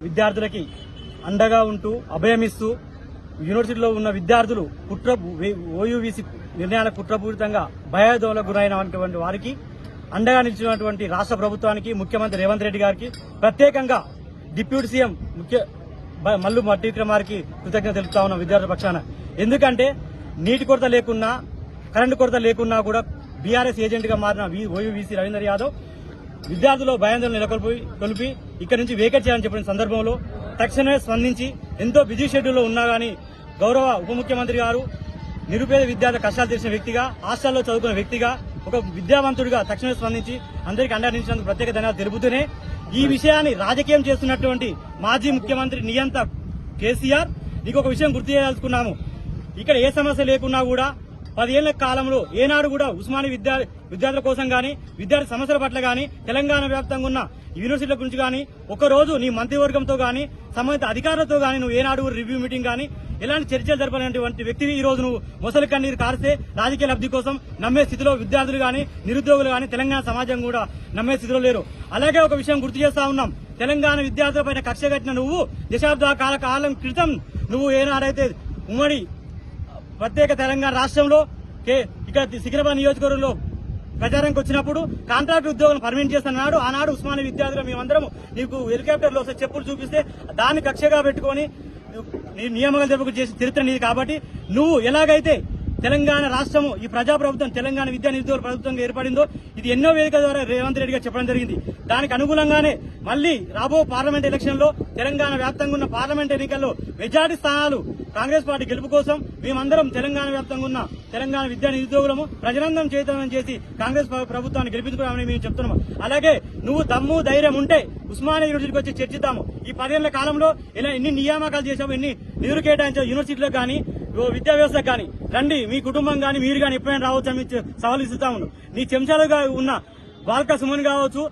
విద్యార్థులకి అండగా ఉంటూ అభయమిస్తూ యూనివర్సిటీలో ఉన్న విద్యార్థులు కుట్ర ఓయూవీసీ నిర్ణయాల కుట్రపూరితంగా భయాదోళనకు గురైనటువంటి వారికి అండగా నిలిచినటువంటి రాష్ట్ర ప్రభుత్వానికి ముఖ్యమంత్రి రేవంత్ రెడ్డి గారికి ప్రత్యేకంగా డిప్యూటీ సీఎం ముఖ్య బ- మల్లు మట్టి కృతజ్ఞత తెలుపుతా ఉన్నాం విద్యార్థుల పక్షాన. ఎందుకంటే నీటి కొరత లేకున్నా కరెంటు కొరత లేకున్నా కూడా బీఆర్ఎస్ ఏజెంట్గా మారిన వి- ఓయూవీసీ రవీందర్ యాదవ్ విద్యార్థులు భయాందోళన నెలకొల్పి కొలిపి ఇక్కడి నుంచి వేకెట్ చేయాలని చెప్పిన సందర్భంలో తక్షణమే స్పందించి ఎంతో బిజీ షెడ్యూల్లో ఉన్నా గానీ గౌరవ ఉప ముఖ్యమంత్రి గారు నిరుపేద విద్యార్థుల కష్టాలు తెలిసిన వ్యక్తిగా హాస్టల్లో చదువుకున్న వ్యక్తిగా ఒక విద్యావంతుడిగా తక్షణమే స్పందించి అందరికీ అండరించినందుకు ప్రత్యేక ధన్యవాదాలు తెలుపుతూనే ఈ విషయాన్ని రాజకీయం చేస్తున్నటువంటి మాజీ ముఖ్యమంత్రి నియంత కేసీఆర్. నీకు ఒక విషయం గుర్తు చేయాలనుకున్నాము ఇక్కడ ఏ సమస్య లేకున్నా కూడా పదేళ్ళ కాలంలో ఏనాడు కూడా ఉస్మాని విద్యా విద్యార్థుల కోసం గాని విద్యార్థి సమస్యల పట్ల గాని తెలంగాణ వ్యాప్తంగా ఉన్న యూనివర్సిటీల గురించి గాని ఒకరోజు నీ మంత్రివర్గంతో గాని సంబంధిత అధికారులతో గాని నువ్వు ఏనాడు రివ్యూ మీటింగ్ గాని ఎలాంటి చర్చలు జరపలేనటువంటి వ్యక్తిని ఈ రోజు నువ్వు మొసలి కన్నీరు కారిస్తే రాజకీయ లబ్ధి కోసం నమ్మే స్థితిలో విద్యార్థులు గాని నిరుద్యోగులు గాని తెలంగాణ సమాజం కూడా నమ్మే స్థితిలో లేరు. అలాగే ఒక విషయం గుర్తు చేస్తా ఉన్నాం. తెలంగాణ విద్యార్థులపైన కక్ష కట్టిన నువ్వు దశాబ్ద కాల కాలం క్రితం నువ్వు ఏనాడైతే ఉమ్మడి ప్రత్యేక తెలంగాణ రాష్ట్రంలో కే- ఇక్కడ సికింద్రాబాద్ నియోజకవర్గంలో ప్రచారానికి వచ్చినప్పుడు కాంట్రాక్ట్ ఉద్యోగులను పర్మిట్ చేస్తున్నాడు ఆనాడు ఉస్మానియా విద్యార్థులు మేమందరం నీకు హెలికాప్టర్లో వస్తే చెప్పులు చూపిస్తే దాన్ని కక్షగా పెట్టుకొని నీ జరుపు చేసిన చరిత్ర నీది కాబట్టి నువ్వు ఎలాగైతే తెలంగాణ రాష్ట్రము ఈ ప్రజాప్రభుత్వం తెలంగాణ విద్యా నిరుద్యోగ ప్రభుత్వంగా ఏర్పడిందో ఇది ఎన్నో వేదిక ద్వారా రేవంత్ రెడ్డి గారు చెప్పడం జరిగింది. దానికి అనుగుణంగానే మళ్ళీ రాబో పార్లమెంట్ ఎలక్షన్లో తెలంగాణ వ్యాప్తంగా ఉన్న పార్లమెంట్ ఎన్నికల్లో మెజార్టీ స్థానాలు కాంగ్రెస్ పార్టీ గెలుపు కోసం మేమందరం తెలంగాణ వ్యాప్తంగా ఉన్న తెలంగాణ విద్యా నిరుద్యోగులము ప్రజలందరం చైతన్యం చేసి కాంగ్రెస్ ప్రభుత్వాన్ని గెలిపించుకోవాలని మేము చెప్తున్నాము. అలాగే నువ్వు దమ్ము ధైర్యం ఉంటే ఉస్మానియా యూనివర్సిటీకి వచ్చి చర్చిద్దాము. ఈ పదేళ్ళ కాలంలో ఇలా ఎన్ని నియామకాలు చేసావు ఎన్ని నిధులు కేటాయించావు యూనివర్సిటీలకు కానీ ఓ విద్యా వ్యవస్థకు కానీ రండి మీ కుటుంబం కానీ మీరు కానీ ఎప్పుడైనా రావచ్చు అని సవాలు ఇస్తా నీ చెంచాలుగా ఉన్న బాల్క సుమన్ కావచ్చు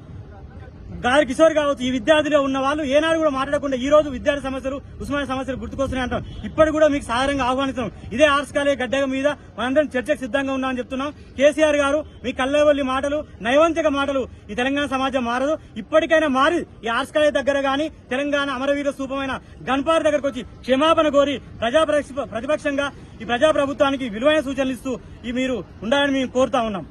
గారి కిషోర్ కావచ్చు ఈ విద్యార్థులు ఉన్న వాళ్ళు ఏనాడు కూడా మాట్లాడకుండా ఈ రోజు విద్యార్థి సమస్యలు ఉస్మానియా సమస్యలు గుర్తుకొస్తున్నాయి అంటాం. ఇప్పటి కూడా మీకు సాధారణంగా ఆహ్వానిస్తున్నాం. ఇదే ఆర్ట్స్ కాలేజ్ గడ్డ మీద మనందరం చర్చకు సిద్ధంగా ఉన్నామని చెప్తున్నాం. కేసీఆర్ గారు మీ కల్లవల్లి మాటలు నైవంతిక మాటలు ఈ తెలంగాణ సమాజం మారదు. ఇప్పటికైనా మారి ఈ ఆర్ట్స్ కాలేజ్ దగ్గర గాని తెలంగాణ అమరవీర స్థూపమైన గన్పార్ దగ్గరకు వచ్చి క్షమాపణ కోరి ప్రజా ప్రతిపక్షంగా ఈ ప్రజా ప్రభుత్వానికి విలువైన సూచనలు ఇస్తూ ఈ మీరు ఉండాలని మేము కోరుతా ఉన్నాం.